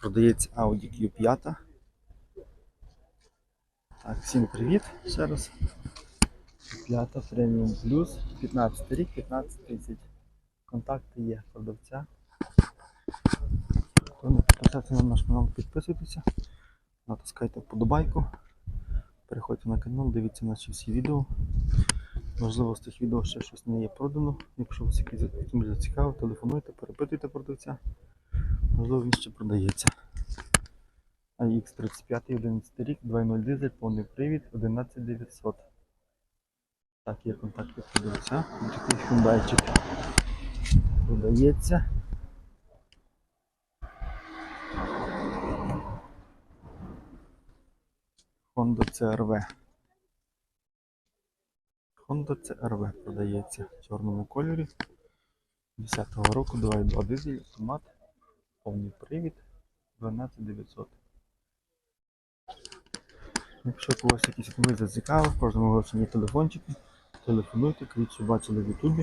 Продається Audi Q5. Так, всім привіт ще раз. Q5 Premium Plus, 15 рік, 15 тисяч. Контакти є продавця. Хто не підписався на наш канал, підписуйтеся, натискайте вподобайку, переходьте на канал, дивіться наші всі відео. Можливо, з тих відео ще щось не є продано. Якщо вас автомобіль зацікавив, телефонуйте, перепитуйте продавця. Можливо, він ще продається. AX 35 11 рік, 2.0 дизель, повний привід, 11900. Так, є контакти. Ось Такий фундайчик продається. Honda CRV. Honda CRV продається в чорному кольорі. 10-го року 2.2 дизель, автомат, повний привід, 12900. Якщо когось якийсь автомобіль зацікавив, кожному оголошенні телефончики, телефонуйте, що бачили в Ютубі.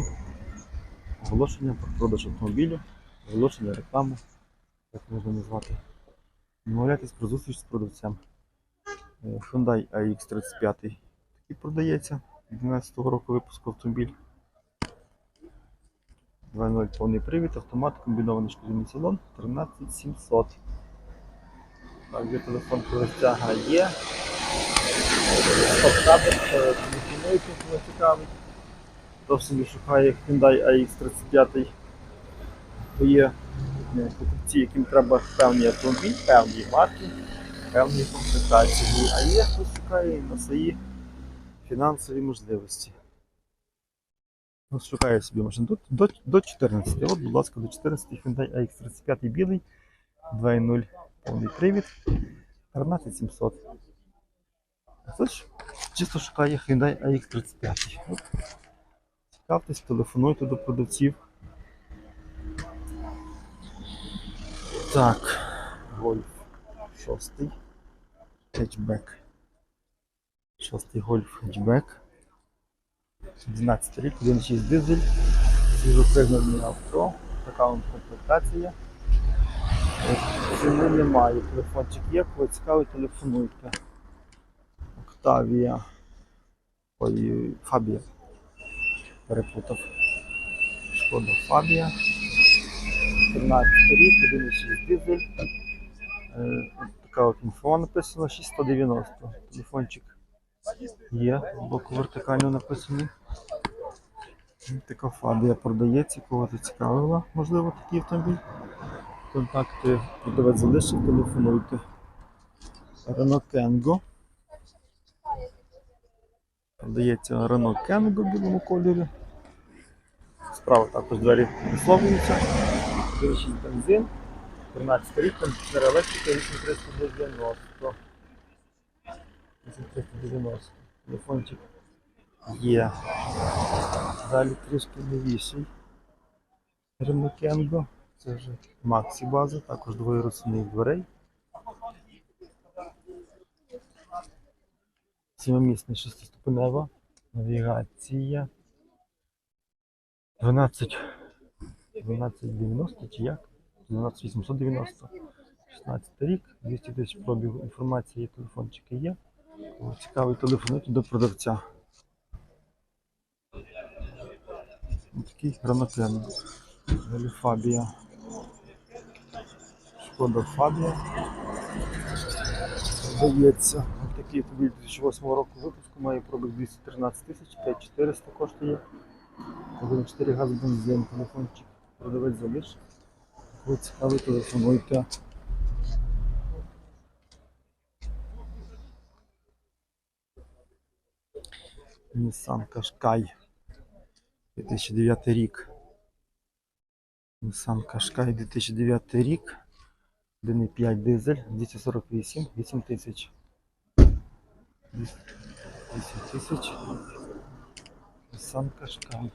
Оголошення про продаж автомобілю, оголошення реклами, як можна назвати. Домовляйтесь про зустріч з продавцем. Е, Hyundai AX35 такий продається 12 року випуску автомобіль. 2.0 повний привід, автомат, комбінований шкіряний салон, 13700. Так, є телефон продавця є. Стоп-кабель, е, кого цікавить. Хто собі шукає Hyundai AX35, то є е, покупці, яким треба певний автомобіль, певні марки, певні комплектації. А є хто шукає на свої фінансові можливості. Ось шукає собі машину до, до, до 14. От, будь ласка, до 14 Hyundai AX35 білий, 2.0 повний привід, 13700. А чисто шукає Hyundai AX35. От. Цікавтесь, телефонуйте до продавців. Так, гольф шостий. Хетчбек. Шостий гольф хетчбек. 12 рік, 1.6 дизель, свіжопригнаний авто, така вам комплектація. Ціни немає, телефончик є, коли цікавий, телефонуйте. Октавія. Ой, Фабія. Перепутав. Шкода Фабія. 13 рік, 1.6 дизель. Е, така от інфо написано 690. Телефончик є, боку вертикально написаний. Така фабія продається, кого зацікавила, можливо, такий автомобіль. Контакти продавець залишив, телефонуйте. Renault Kengo. Продається Renault Kengo в білому кольорі. Справа також двері висловлюються. 1.6 бензин. 13 рік, комп'ютер електрика 8390. 8390. Телефончик є. Далі трішки новіший. Renault Це вже Maxi база, також двоє розсувних дверей. Сімимісний шестиступенева навігація. 12 1290 чи як? 12890. 16 рік, 200 тисяч пробігу інформації, є, телефончики є. Цікавий телефонуйте до продавця. Ось Такий граноплен. Далі Фабія. Шкода Фабія. Здається, такий автомобіль 2008 року випуску має пробіг 213 тисяч, 5400 коштує. 1,4 газ бензин, телефончик. Продавець залишив. Кого цікавий, телефонуйте. Nissan Qashqai 2009 рік. Nissan Qashqai 2009 рік. 1,5 дизель, 248, 8 тисяч. 8 тисяч. Nissan Qashqai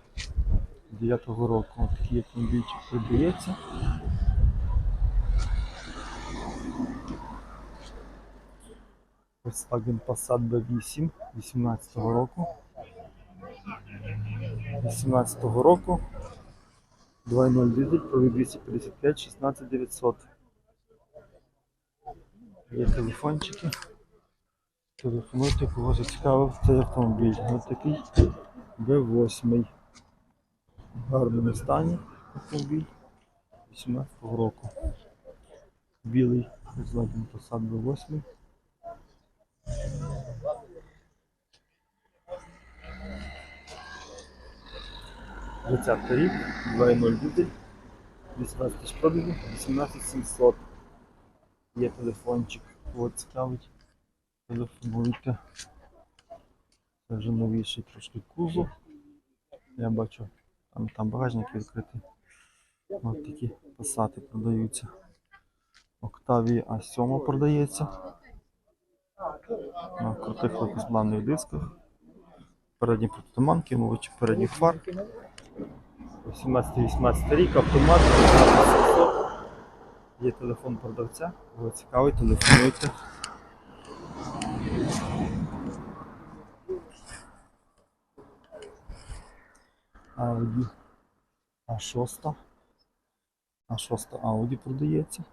9 року. Такий автомобільчик продається. Volkswagen Passat B8 18 року. 18 року. 2.0 дизель, пробіг 255, 16 900. Є телефончики. Телефонуйте, кого зацікавив цей автомобіль. Ось такий B8. В гарному стані автомобіль 18 року. Білий Volkswagen Passat B8. Двадцятий рік, 2.0 дизель, 18 тисяч пробігу, 18700. Є телефончик, кого цікавить. Телефонуйте. Це вже новіший трошки кузов. Я бачу, там, там багажник відкритий. Ось такі пасати продаються. Octavia A7 продається. На крутих легкосплавних дисках. Передні протитуманки, мовичі передніх фар. 18-18 рік, автомат, 18700. Є телефон продавця, кого цікавий, телефонуйте. Audi А6. А6 Audi продається.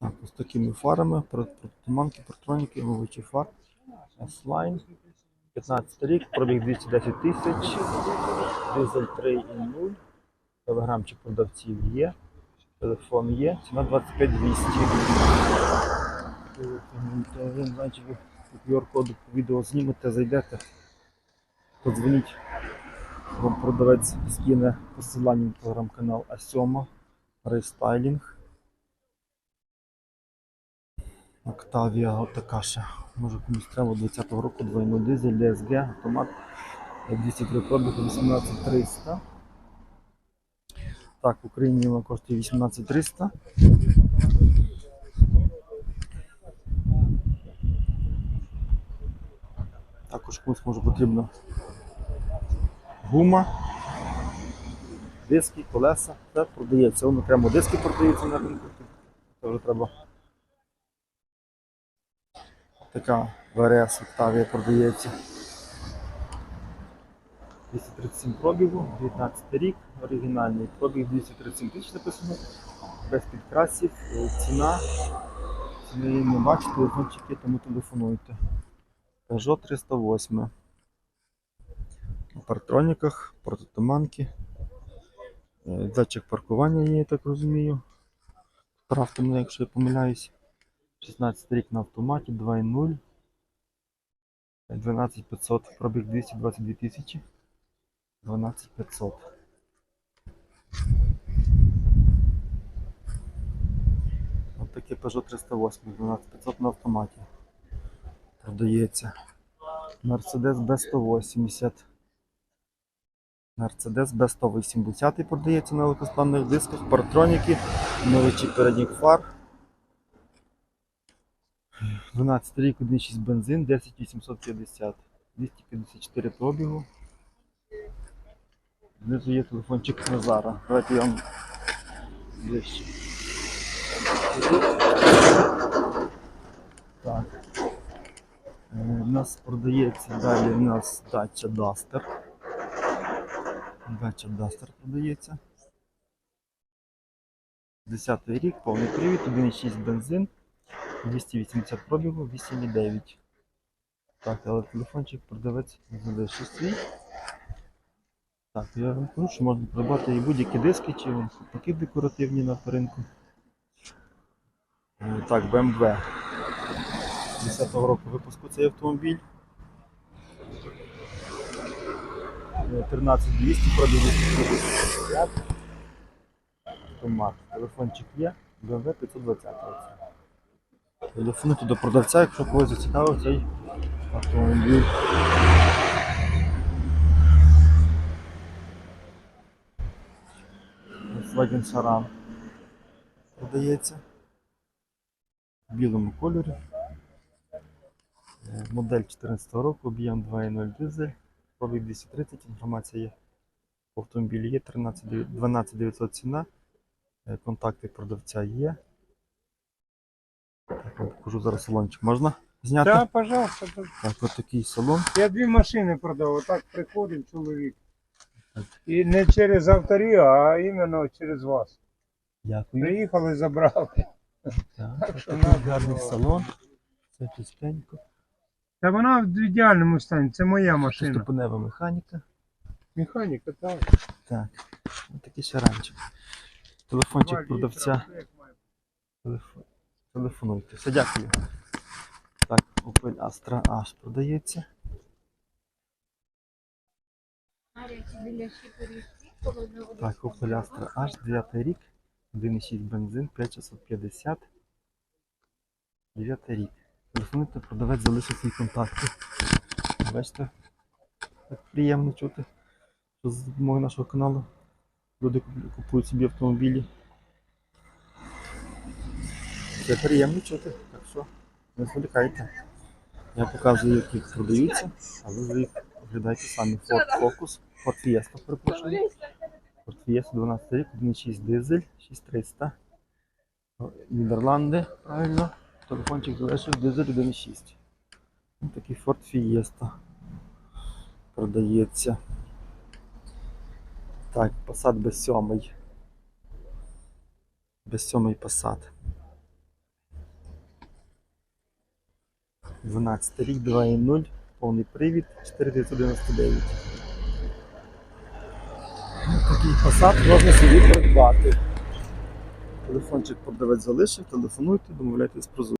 Так, ось такими фарами, протитуманки, протроніки, мовичі фар. S-Line. 15 рік, пробіг 210 тисяч, дизель 3,0, телеграмчик продавців є, телефон є, ціна 25 200. Телефонуйте, значить ви QR-коду по відео знімете, зайдете, подзвоніть, вам продавець скине посилання на телеграм-канал А7, рестайлінг. Октавія отака ще. Може комусь треба 20-го року 2.0 дизель, DSG, автомат 203 пробігу 18300. Так, в Україні вона коштує 18300. Також комусь може потрібно гума, диски, колеса. Це продається. Воно окремо диски продаються на ринку. Вже треба Така ВРС Октавія продається. 237 пробігу, 19 рік, оригінальний пробіг 237 тисяч написано, без підкрасів, ціна. Ціни не бачу, телефончики, тому телефонуйте. Peugeot 308. На партроніках, протитуманки. Е, Датчик паркування є, я так розумію. Правте мене, якщо я помиляюсь. 16 рік на автоматі, 2.0. 12500, пробіг 222 тисячі. 12500. Ось таке Peugeot 308, 12500 на автоматі. Продається. Mercedes B180. Mercedes B180 продається на легкосплавних дисках, партроніки, новичі передніх фар. 12 рік, 1,6 бензин, 10850, 254 пробігу. Знизу є телефончик Назара. Давайте я вам ближче. Так. Е, У нас продається далі у нас Dacia Duster. Dacia Duster продається. 10 рік, повний привід, 1,6 бензин. 280 пробігу, 8,9. Так, але телефончик продавець залишив свій. Так, я вам кажу, що можна придбати і будь-які диски, чи такі декоративні на ринку. Е, Так, BMW. 10-го року випуску цей автомобіль. Е, 13200 пробіг Автомат. Телефончик є. BMW 520. Телефонуйте до продавця, якщо когось зацікавив цей автомобіль. Volkswagen Charan продається в білому кольорі. Е, Модель 14 року, об'єм 2.0 дизель, пробіг 230, інформація є. В автомобілі є 13 9- 12 900 ціна, Е, контакти продавця є. Так, покажу зараз салончик. Можна зняти? Да, пожалуйста. Так, от такий салон. Я дві машини продав. Отак приходив чоловік. І не через авторію, а іменно через вас. Дякую. Приїхали, забрали. Так, Так що такий надо гарний було. салон. Все чистенько. Та вона в ідеальному стані, це моя машина. Шестиступенева механіка. Механіка, так. Так. Ось такий шаранчик. Телефончик продавця. Телефон. Телефонуйте. Все, дякую. Так, Opel Astra H продається. Так, Opel Astra H, 9 рік, 1,6 бензин, 5650. 9 рік. Телефонуйте, продавець залишив свої контакти. Бачите, так приємно чути, що з допомогою нашого каналу люди купують собі автомобілі. Це приємно чути, так що не зволікайте. Я показую, як їх продаються, а ви їх оглядайте самі. Ford Focus, Ford Fiesta, перепрошую. Ford Fiesta 12 рік, 1.6 дизель, 6300. Нідерланди, правильно. Телефончик залишив дизель 1.6. Ось такий Ford Fiesta продається. Так, Passat без сьомий. Без сьомий Passat. 12 рік, 2.0, повний привід, 4999. Такий посад можна собі придбати. Телефончик продавець залишив, телефонуйте, домовляйтесь про